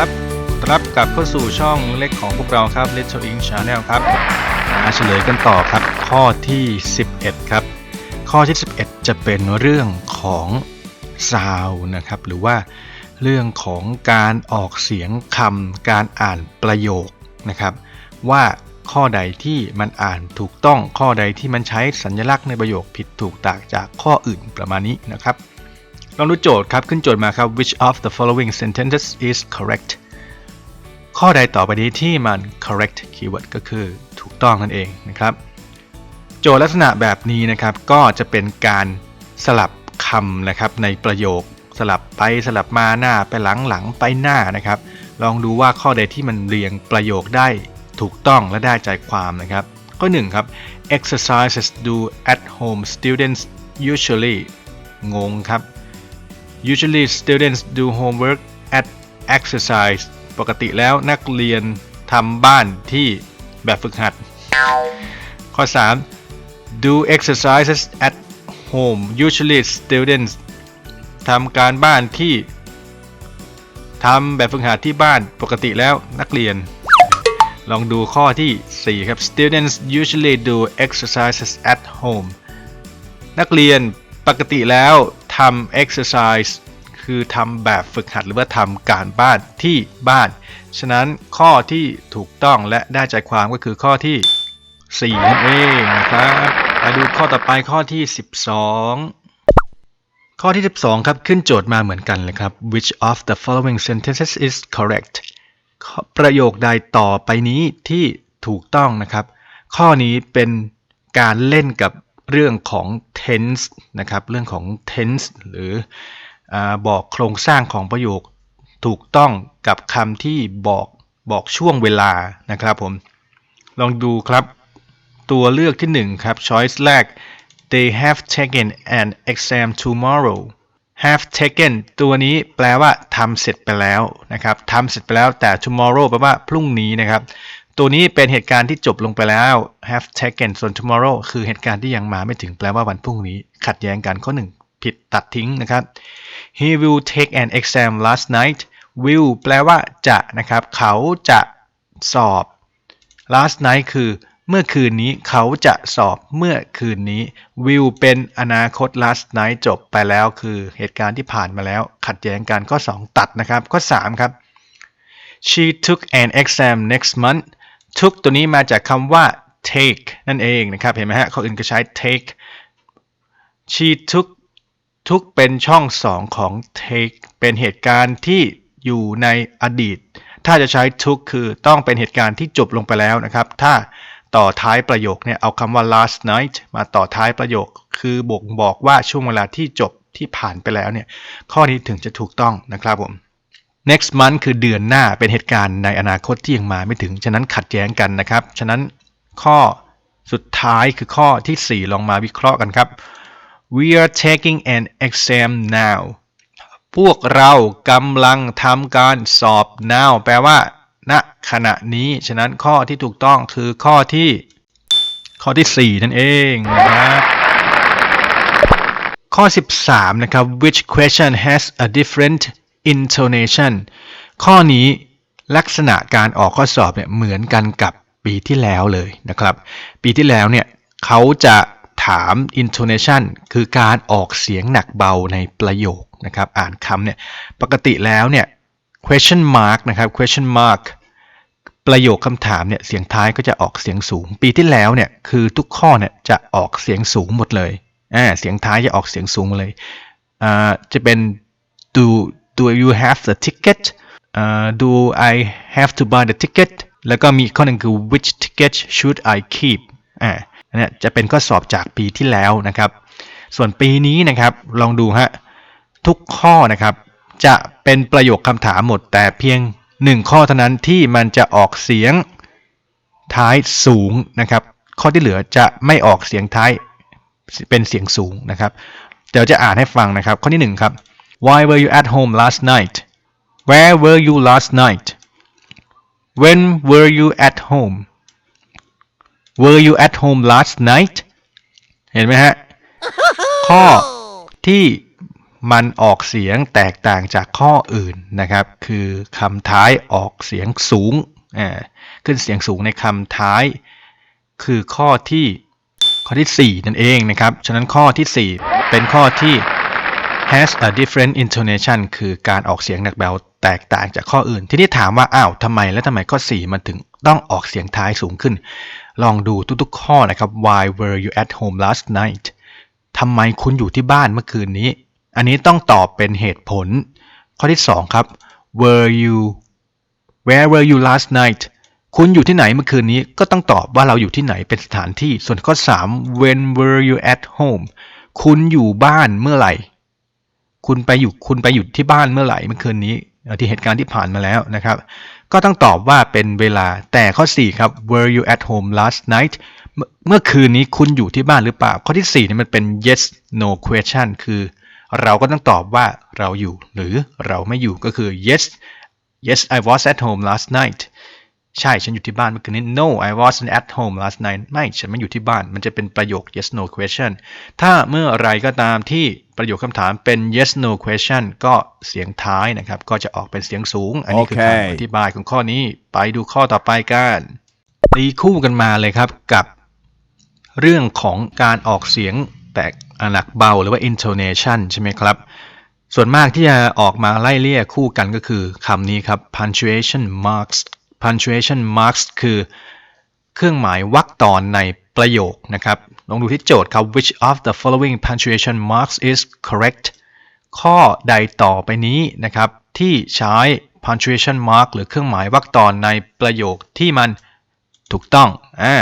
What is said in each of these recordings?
ครับรับกลับเข้าสู่ช่องเล็กของพวกเราครับ Little Ink Channel ครับมาเฉลยกันต่อครับ ข้อที่ 11 ครับ ข้อที่ 11 จะเป็นเรื่องของ sound นะครับ หรือว่าเรื่องของการออกเสียงคำการอ่านประโยคนะครับ ว่าข้อใดที่มันอ่านถูกต้องข้อใดที่มันใช้สัญลักษณ์ในประโยคผิดถูกต่างจากข้ออื่นประมาณนี้นะครับ ลองดูโจทย์ครับ ขึ้นโจทย์มาครับ which of the following sentences is correct ข้อใดต่อไปนี้ที่มัน correct keyword ก็คือถูกต้องนั่นเองนะครับ โจทย์ลักษณะแบบนี้นะครับก็จะเป็นการสลับคำนะครับในประโยคสลับไปสลับมาหน้าไปหลังหลังไปหน้านะครับ ลองดูว่าข้อใดที่มันเรียงประโยคได้ถูกต้องและได้ใจความนะครับ ข้อ1ครับ exercises do at home students usually งงครับ usually students do homework at exercise ปกติแล้วนักเรียนทำบ้านที่แบบฝึกหัด ข้อ 3 do exercises at home usually students ทำการบ้านที่ทำแบบฝึกหัดที่บ้านปกติแล้วนักเรียน ลองดูข้อที่ 4 ครับ students usually do exercises at home นักเรียนปกติแล้ว ทำ exercise คือทำแบบฝึกหัดหรือว่าทำการบ้านที่บ้าน ฉะนั้นข้อที่ถูกต้องและได้ใจความก็คือข้อที่ 4 นั่นเองนะครับมาดูข้อต่อไปข้อที่ 12 ข้อที่ 12 ครับ ขึ้นโจทย์มาเหมือนกันเลยครับ which of the following sentences is correct ประโยคใดต่อไปนี้ที่ถูกต้องนะครับ ข้อนี้เป็นการเล่นกับ เรื่องของ tense นะครับ เรื่องของ tense หรืออบอกโครงสร้างของประโยคถูกต้องกับคำที่บอกบอกช่วงเวลานะครับผม ลองดูครับตัวเลือกที่ 1 ครับ choice แรก they have taken an exam tomorrow have taken ตัวนี้แปลว่าทำเสร็จไปแล้วนะครับทำเสร็จไปแล้วแต่ tomorrow แปลว่าพรุ่งนี้นะครับ ตัวนี้เป็นเหตุการณ์ที่จบลงไปแล้ว have taken ส่วน tomorrow คือเหตุการณ์ที่ยังมาไม่ถึงแปลว่าวันพรุ่งนี้ ขัดแย้งกันข้อ1ผิดตัดทิ้งนะครับ he will take an exam last night will แปลว่าจะนะครับ เขาจะสอบ last night คือเมื่อคืนนี้เขาจะสอบเมื่อคืนนี้ will เป็นอนาคต last night จบไปแล้วคือเหตุการณ์ที่ผ่านมาแล้ว ขัดแย้งกันข้อ 2 ตัดนะครับ ข้อ 3 ครับ she took an exam next month took ตัวนี้มาจากคำว่า take นั่นเองนะครับ เห็นไหมฮะข้ออื่นก็ใช้ take she took ทุกเป็นช่องสองของ take เป็นเหตุการณ์ที่อยู่ในอดีต ถ้าจะใช้ทุกคือต้องเป็นเหตุการณ์ที่จบลงไปแล้วนะครับ ถ้าต่อท้ายประโยคเนี่ยเอาคำว่า last night มาต่อท้ายประโยค คือบ่งบอกว่าช่วงเวลาที่จบที่ผ่านไปแล้วเนี่ย ข้อนี้ถึงจะถูกต้องนะครับผม next month คือเดือนหน้าเป็นเหตุการณ์ในอนาคตที่ยังมาไม่ถึง ฉะนั้นขัดแย้งกันนะครับ ฉะนั้นข้อสุดท้ายคือข้อที่ 4 ลองมาวิเคราะห์กันครับ We are taking an exam now พวกเรากำลังทำการสอบ now แปลว่าณขณะนี้ ฉะนั้นข้อที่ถูกต้องคือข้อที่ ข้อที่ 4 นั่นเองนะครับข้อ 13 นะครับ which question has a different intonation ข้อนี้ลักษณะการออกข้อสอบเนี่ยเหมือนกันกับปีที่แล้วเลยนะครับ ปีที่แล้วเนี่ยเขาจะถาม intonation คือการออกเสียงหนักเบาในประโยคนะครับ อ่านคำเนี่ยปกติแล้วเนี่ย question mark นะครับ question mark ประโยคคำถามเนี่ยเสียงท้ายก็จะออกเสียงสูง ปีที่แล้วเนี่ยคือทุกข้อเนี่ยจะออกเสียงสูงหมดเลยอ่าเสียงท้ายจะออกเสียงสูงเลยอ่าจะเป็น do do you have the ticket อ่า do I have to buy the ticket แล้วก็มีข้อหนึ่งคือ which ticket should I keep อ่าอันนี้จะเป็นข้อสอบจากปีที่แล้วนะครับ ส่วนปีนี้นะครับลองดูฮะทุกข้อนะครับจะเป็นประโยคคำถามหมดแต่เพียงหนึ่งข้อเท่านั้นที่มันจะออกเสียงท้ายสูงนะครับ ข้อที่เหลือจะไม่ออกเสียงท้ายเป็นเสียงสูงนะครับ เดี๋ยวจะอ่านให้ฟังนะครับ ข้อที่หนึ่งครับ Why were you at home last night Where were you last night When were you at home Were you at home last night เห็นไหมฮะ ข้อที่มันออกเสียงแตกต่างจากข้ออื่นนะครับ คือคำท้ายออกเสียงสูงอ่าขึ้นเสียงสูงในคำท้าย คือข้อที่ข้อที่ 4 นั่นเองนะครับ ฉะนั้นข้อที่ 4 เป็นข้อที่ has a different intonation คือการออกเสียงหนักเบาแตกต่างจากข้ออื่น ทีนี่ถามว่าอ้าวทำไมแล้วทำไมข้อ 4 มันถึงต้องออกเสียงท้ายสูงขึ้น ลองดูทุกๆ ข้อนะครับ Why were you at home last night ทำไมคุณอยู่ที่บ้านเมื่อคืนนี้ อันนี้ต้องตอบเป็นเหตุผล ข้อที่ 2 ครับ Were you Where were you last night คุณอยู่ที่ไหนเมื่อคืนนี้ก็ต้องตอบว่าเราอยู่ที่ไหนเป็นสถานที่ ส่วนข้อ 3 When were you at home คุณอยู่บ้านเมื่อไหร่ คุณไปอยู่คุณไปอยู่ที่บ้านเมื่อไหร่เมื่อคืนนี้ที่เหตุการณ์ที่ผ่านมาแล้วนะครับ ก็ต้องตอบว่าเป็นเวลาแต่ข้อ 4 ครับ were you at home last night เมื่อคืนนี้คุณอยู่ที่บ้านหรือเปล่า ข้อที่4นี่มันเป็น yes no question คือ เราก็ต้องตอบว่าเราอยู่ หรือเราไม่อยู่ก็คือ yes yes I was at home last night ใช่ฉันอยู่ที่บ้านเมื่อคืนนี้ no I wasn't at home last night ไม่ฉันไม่อยู่ที่บ้าน มันจะเป็นประโยค yes no question ถ้าเมื่อไรก็ตามที่ประโยคคำถามเป็น yes no question ก็เสียงท้ายนะครับ ก็จะออกเป็นเสียงสูง อันนี้คือโอเคคำอธิบายของข้อนี้ ไปดูข้อต่อไปกันตีคู่กันมาเลยครับกับเรื่องของการออกเสียงแตกหนักเบาหรือว่า intonation ใช่ไหมครับ ส่วนมากที่จะออกมาไล่เลี่ยคู่กันก็คือคำนี้ครับ punctuation marks punctuation marks คือเครื่องหมายวรรคตอนในประโยคนะครับ ลองดูที่โจทย์ครับ which of the following punctuation marks is correct ข้อใดต่อไปนี้นะครับ ที่ใช้ punctuation mark หรือเครื่องหมายวรรคตอนในประโยคที่มันถูกต้องอ่า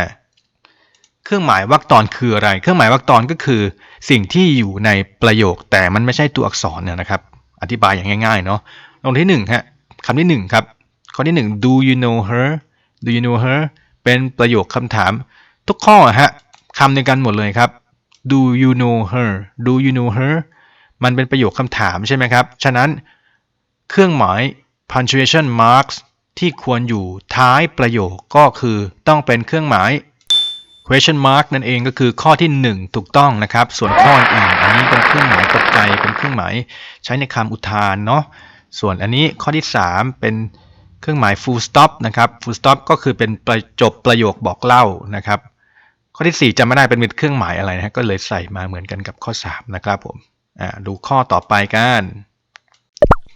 เครื่องหมายวรรคตอนคืออะไร เครื่องหมายวรรคตอนก็คือ สิ่งที่อยู่ในประโยคแต่มันไม่ใช่ตัวอักษรเนี่ยนะครับ อธิบายอย่างง่ายๆเนาะลงที่หนึ่งฮะคำที่หนึ่งครับ ข้อที่หนึ่ง do you know her do you know her เป็นประโยคคำถาม ทุกข้อฮะคำเดียวกันหมดเลยครับ do you know her do you know her มันเป็นประโยคคำถามใช่ไหมครับ ฉะนั้นเครื่องหมาย punctuation marks ที่ควรอยู่ท้ายประโยคก็คือต้องเป็นเครื่องหมาย question mark นั่นเองก็คือข้อที่ 1 ถูกต้องนะครับ ส่วนข้ออื่นอันนี้เป็นเครื่องหมายตกใจเป็นเครื่องหมายใช้ในคำอุทานเนาะส่วนอันนี้ข้อที่ 3 เป็น เครื่องหมาย full stop นะครับ full stop ก็คือเป็นประจบประโยคบอกเล่านะครับ ข้อที่ 4จำไม่ได้เป็นเครื่องหมายอะไรนะก็เลยใส่มาเหมือนกันกับข้อ 3 นะครับผมดูข้อต่อไปกัน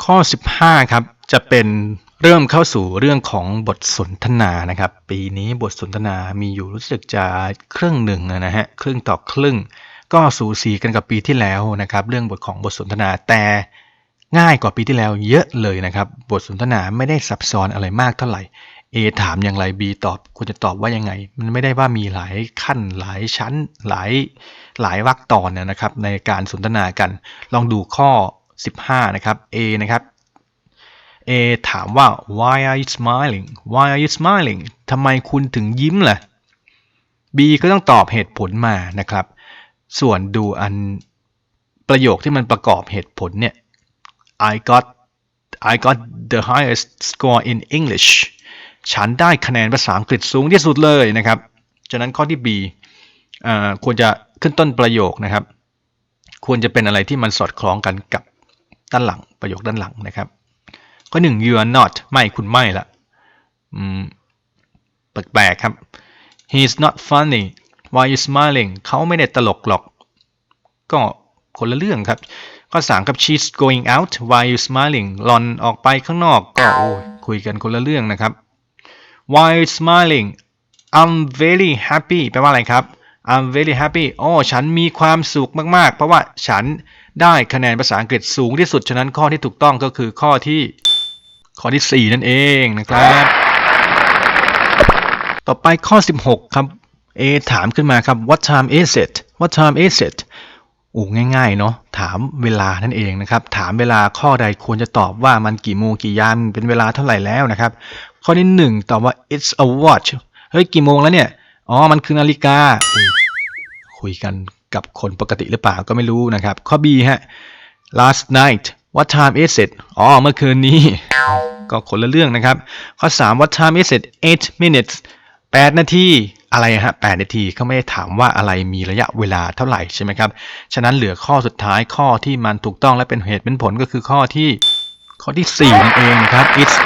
ข้อ 15 ครับ จะเป็นเริ่มเข้าสู่เรื่องของบทสนทนานะครับ ปีนี้บทสนทนามีอยู่รู้สึกจะครึ่งหนึ่งนะฮะครึ่งต่อครึ่ง ก็สูสีกันกับปีที่แล้วนะครับ เรื่องบทของบทสนทนาแต่ ง่ายกว่าปีที่แล้วเยอะเลยนะครับ บทสนทนาไม่ได้ซับซ้อนอะไรมากเท่าไหร่ A ถามอย่างไร B ตอบควรจะตอบว่ายังไง มันไม่ได้ว่ามีหลายขั้นหลายชั้น หลายหลายวรรคตอนนะครับ ในการสนทนากัน ลองดูข้อ 15 นะครับ A นะครับ A ถามว่า why are you smiling why are you smiling ทำไมคุณถึงยิ้มล่ะ B ก็ต้องตอบเหตุผลมานะครับ ส่วนดูอันประโยคที่มันประกอบเหตุผลเนี่ย I got I got the highest score in English ฉันได้คะแนนภาษาอังกฤษสูงที่สุดเลยนะครับฉะนั้นข้อที่ B อ่าควรจะขึ้นต้นประโยคนะครับ ควรจะเป็นอะไรที่มันสอดคล้องกันกับด้านหลังประโยคด้านหลังนะครับข้อหนึ่ง you are not ไม่คุณไม่ละอืมแปลกๆครับ he is not funny why you smiling เขาไม่ได้ตลกหรอก ก็คนละเรื่องครับ ข้อสามครับ she's going out why are you smiling หลอนออกไปข้างนอกก็โอ้ยคุยกันคนละเรื่องนะครับ why are smiling I'm very happy แปลว่าอะไรครับ I'm very happy อ๋อฉันมีความสุขมาก ๆ เพราะว่าฉันได้คะแนนภาษาอังกฤษสูงที่สุด ฉะนั้นข้อที่ถูกต้องก็คือข้อที่ข้อที่ 4 นั่นเองนะครับ ต่อไปข้อ 16 ครับ A ถามขึ้นมาครับ What time is it What time is it อ้ง่ายๆเนาะถามเวลานั่นเองนะครับ ถามเวลาข้อใดควรจะตอบว่ามันกี่โมงกี่ยามเป็นเวลาเท่าไหร่แล้วนะครับ ข้อที่ 1 ตอบว่า it's a watch เฮ้ยกี่โมงแล้วเนี่ยอ๋อมันคือนาฬิกา คุยกันกับคนปกติหรือเปล่าก็ไม่รู้นะครับ ข้อ B ฮะ last night what time is it อ๋อเมื่อคืนนี้ ก็คนละเรื่องนะครับ ข้อ 3 what time is it 8 minutes 8 นาที อะไรฮะ8นาทีเขาไม่ได้ถามว่าอะไรมีระยะเวลาเท่าไหร่ใช่ไหมครับ ฉะนั้นเหลือข้อสุดท้ายข้อที่มันถูกต้องและเป็นเหตุเป็นผลก็คือข้อที่ข้อที่ 4 นั่นเองนะครับ it's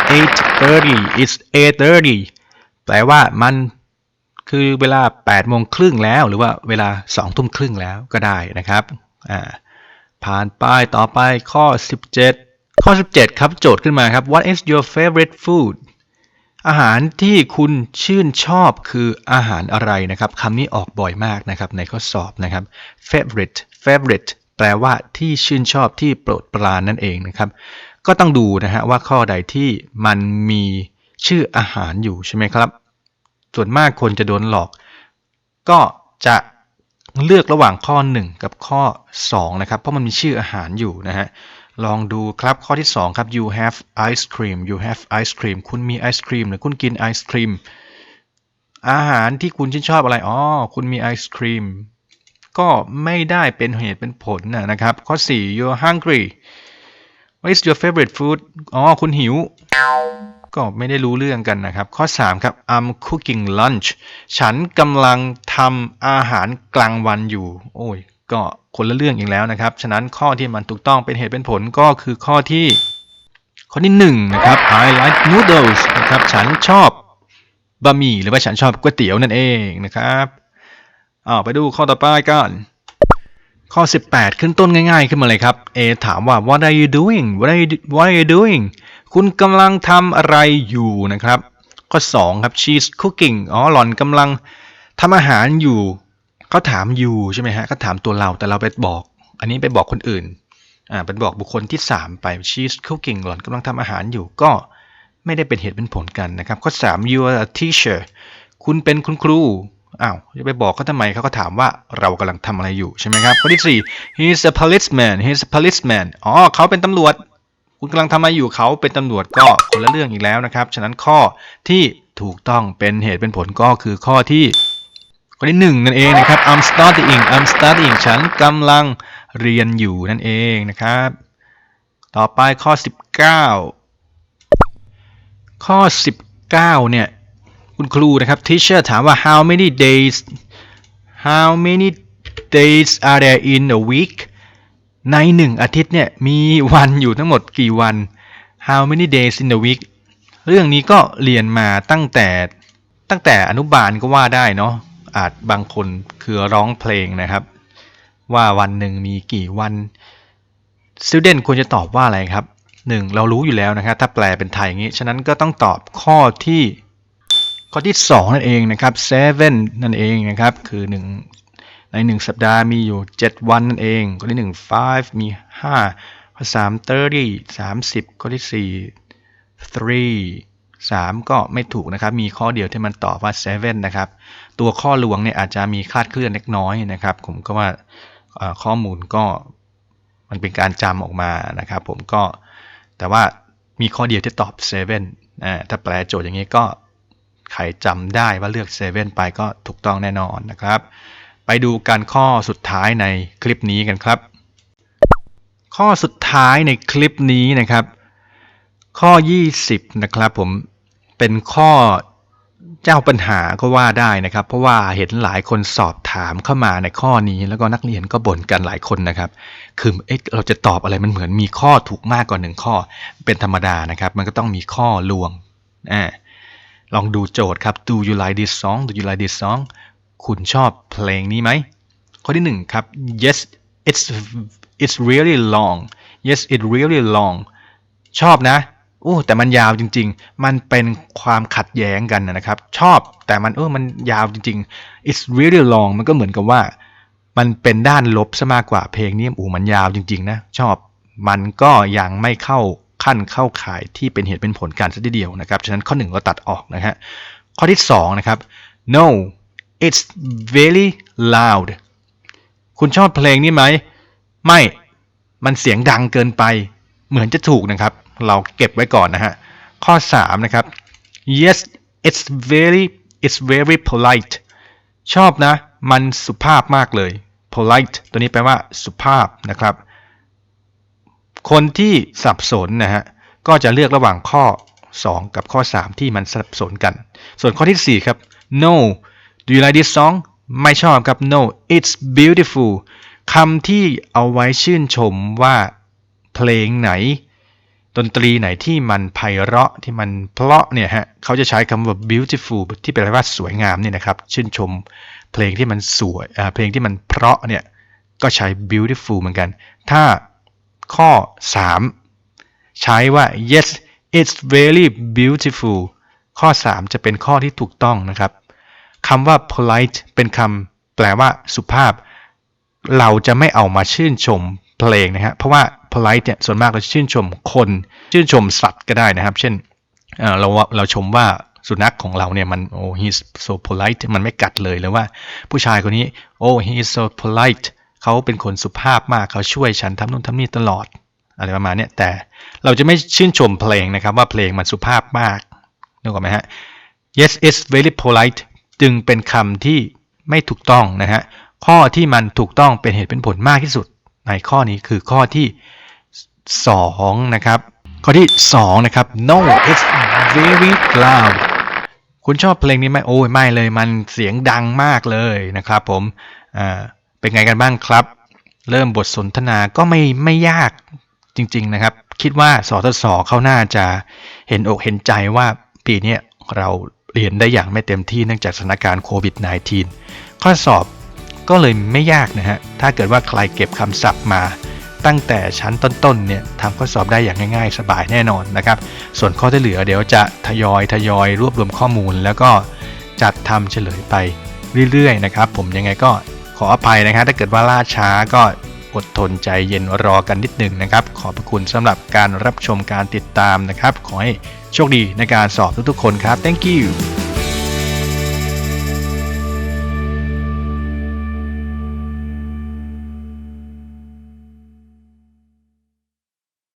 8:30 it's 8:30 แปลว่ามันคือเวลา8โมงครึ่งแล้ว หรือว่าเวลา2ทุ่มครึ่งแล้วก็ได้นะครับอ่าผ่านไปต่อไปข้อ 17 ข้อ 17 ครับโจทย์ขึ้นมาครับ what is your favorite food อาหารที่คุณชื่นชอบคืออาหารอะไรนะครับคำนี้ออกบ่อยมากนะครับในข้อสอบนะครับ favorite favorite แปลว่าที่ชื่นชอบที่โปรดปรานนั่นเองนะครับ ก็ต้องดูนะฮะว่าข้อใดที่มันมีชื่ออาหารอยู่ใช่ไหมครับ ส่วนมากคนจะโดนหลอก ก็จะเลือกระหว่างข้อ 1 กับข้อ2นะครับเพราะมันมีชื่ออาหารอยู่นะฮะ ลองดูครับข้อที่ 2 ครับ you have ice cream you have ice cream คุณมีไอศครีมหรือคุณกินไอศครีมอาหารที่คุณชื่นชอบอะไรอ๋อคุณมีไอศครีมก็ไม่ได้เป็นเหตุเป็นผลนะนะครับ ข้อ 4 you're hungry what is your favorite food อ๋อคุณหิว ก็ไม่ได้รู้เรื่องกันนะครับ ข้อ 3 ครับ I'm cooking lunch ฉันกำลังทำอาหารกลางวันอยู่ โอ้ย ก็คนละเรื่องอีกแล้วนะครับ ฉะนั้นข้อที่มันถูกต้องเป็นเหตุเป็นผลก็คือข้อที่ ข้อที่1นะครับ I like noodles นะครับฉันชอบบะหมี่หรือว่าฉันชอบก๋วยเตี๋ยวนั่นเองนะครับอาไปดูข้อต่อไปกันข้อ 18 ขึ้นต้นง่าย ๆ ขึ้นมาเลยครับ A ถามว่า what are you doing what are you what are you doing คุณกำลังทำอะไรอยู่นะครับ ข้อ 2 ครับ she's cooking อ๋อหล่อนกำลังทำอาหารอยู่ เขาถามอยู่ใช่ไหมฮะเขาถามตัวเราแต่เราไปบอก อันนี้ไปบอกคนอื่นอ่าไปบอกบุคคลที่ 3 ไป she's cooking หล่อนกำลังทำอาหารอยู่ก็ไม่ได้เป็นเหตุเป็นผลกันนะครับ ข้อ 3 you are a teacher คุณเป็นคุณครูอ้าวจะไปบอกเขาทำไมเขาก็ถามว่าเรากำลังทำอะไรอยู่ใช่ไหมครับ ข้อที่ 4 he's a policeman he's a policeman อ๋อเขาเป็นตำรวจ คุณกำลังทำอะไรอยู่เขาเป็นตำรวจก็คนละเรื่องอีกแล้วนะครับ ฉะนั้นข้อที่ถูกต้องเป็นเหตุเป็นผลก็คือข้อที่ ข้อที่หนึ่งนั่นเองนะครับ I'm studying I'm studying ฉันกำลังเรียนอยู่นั่นเองนะครับ ต่อไปข้อ 19 ข้อ 19 เนี่ย คุณครูนะครับ teacher ถามว่า how many days how many days are there in a week ในหนึ่งอาทิตย์เนี่ย มีวันอยู่ทั้งหมดกี่วัน how many days in a week เรื่องนี้ก็เรียนมาตั้งแต่ตั้งแต่อนุบาลก็ว่าได้เนาะ อาจบางคนคือร้องเพลงนะครับ ว่าวันหนึ่งมีกี่วัน student ควรจะตอบว่าอะไรครับ 1. เรารู้อยู่แล้วนะครับ ถ้าแปลเป็นไทยอย่างนี้ ฉะนั้นก็ต้องตอบข้อที่ข้อที่ 2 นั่นเองนะครับ seven นั่นเองนะครับ คือ 1 ใน 1 สัปดาห์มีอยู่ 7 วันนั่นเอง ข้อที่1 five มี 5 ข้อ3 thirty 30 ข้อที่4 three 3ก็ไม่ถูกนะครับ มีข้อเดียวที่มันตอบว่า seven นะครับ ตัวข้อลวงเนี่ยอาจจะมีคลาดเคลื่อนเล็กน้อยนะครับ ผมก็ว่าข้อมูลก็มันเป็นการจำออกมานะครับผมก็แต่ว่ามีข้อเดียวที่ตอบ7อ่าถ้าแปลโจทย์อย่างนี้ก็ใครจำได้ว่าเลือก7ไปก็ถูกต้องแน่นอนนะครับ ไปดูการข้อสุดท้ายในคลิปนี้กันครับ ข้อสุดท้ายในคลิปนี้นะครับ ข้อ 20 นะครับผมเป็นข้อ เจ้าปัญหาก็ว่าได้นะครับ เพราะว่าเห็นหลายคนสอบถามเข้ามาในข้อนี้ แล้วก็นักเรียนก็บ่นกันหลายคนนะครับ คือเอ๊ะเราจะตอบอะไรมันเหมือนมีข้อถูกมากกว่าหนึ่งข้อ เป็นธรรมดานะครับ มันก็ต้องมีข้อลวงอ่าลองดูโจทย์ครับ Do you like this song Do you like this song คุณชอบเพลงนี้ไหม ข้อที่หนึ่งครับ Yes it's it's really long Yes it really long ชอบนะ โอ้แต่มันยาวจริง ๆ มันเป็นความขัดแย้งกันนะครับ ชอบแต่มันเออมันยาวจริง ๆ it's really long มันก็เหมือนกับว่า มันเป็นด้านลบซะมากกว่าเพลงนี้อูมันยาวจริง ๆ นะ ชอบมันก็ยังไม่เข้าขั้นเข้าข่ายที่เป็นเหตุเป็นผลกันซะทีเดียวนะครับ ฉะนั้นข้อหนึ่งเราตัดออกนะฮะข้อที่สองนะครับ no it's very loud คุณชอบเพลงนี้ไหม ไม่ มันเสียงดังเกินไป เหมือนจะถูกนะครับ เราเก็บไว้ก่อนนะฮะ ข้อ 3 นะครับ yes it's very it's very polite ชอบนะ มันสุภาพมากเลย polite ตัวนี้แปลว่าสุภาพนะครับ คนที่สับสนนะฮะ ก็จะเลือกระหว่างข้อ 2 กับข้อ 3 ที่มันสับสนกัน ส่วนข้อทีสี่4 ครับ no Do you like this song ไม่ชอบครับ no it's beautiful คำที่เอาไว้ชื่นชมว่าเพลงไหน ดนตรีไหนที่มันไพเราะที่มันเพราะเนี่ยฮะเขาจะใช้คำว่า beautiful ที่แปลว่าสวยงามเนี่ยนะครับชื่นชมเพลงที่มันสวยเพลงที่มันเพราะเนี่ยก็ใช้ beautiful เหมือนกัน ถ้าข้อ 3 ใช้ว่า yes it's very beautiful ข้อ 3 จะเป็นข้อที่ถูกต้องนะครับคำว่า polite เป็นคำแปลว่าสุภาพ เราจะไม่เอามาชื่นชมเพลงนะฮะเพราะว่า polite เนี่ยส่วนมากเราชื่นชมคนชื่นชมสัตว์ก็ได้นะครับ เช่นเเราเราชมว่าสุนัขของเราเนี่ยมันโอ้ he's so polite มันไม่กัดเลยหรือว่าผู้ชายคนนี้โอ้ he's so polite เขาเป็นคนสุภาพมากเขาช่วยฉันทำนู่นทำนี่ตลอดอะไรประมาณนี้แต่เราจะไม่ชื่นชมเพลงนะครับว่าเพลงมันสุภาพมากนึกออกไหมฮะ yes it's very polite จึงเป็นคำที่ไม่ถูกต้องนะฮะข้อที่มันถูกต้องเป็นเหตุเป็นผลมากที่สุด ในข้อนี้คือข้อที่ 2 นะครับ ข้อที่ 2 นะครับ no it's very loud คุณชอบเพลงนี้ไหมโอ้ยไม่เลยมันเสียงดังมากเลยนะครับผมอ่าเป็นไงกันบ้างครับ เริ่มบทสนทนาก็ไม่ไม่ยากจริง ๆนะครับ คิดว่าสทศเขาน่าจะเห็นอกเห็นใจว่าปีนี้เราเรียนได้อย่างไม่เต็มที่เนื่องจากสถานการณ์โควิด -19 ข้อสอบก็เลยไม่ยากนะฮะ ถ้าเกิดว่าใครเก็บคำศัพท์มา ตั้งแต่ชั้นต้นๆเนี่ยทำข้อสอบได้อย่างง่าย ๆ สบายแน่นอนนะครับ ส่วนข้อที่เหลือเดี๋ยวจะทยอยทยอยรวบรวมข้อมูล แล้วก็จัดทำเฉลยไปเรื่อยๆนะครับ ผมยังไงก็ขออภัยนะครับถ้าเกิดว่าล่าช้าก็อดทนใจเย็นรอกันนิดหนึ่งนะครับ ขอบพระคุณสำหรับการรับชมการติดตามนะครับ ขอให้โชคดีในการสอบทุกๆคนครับ thank you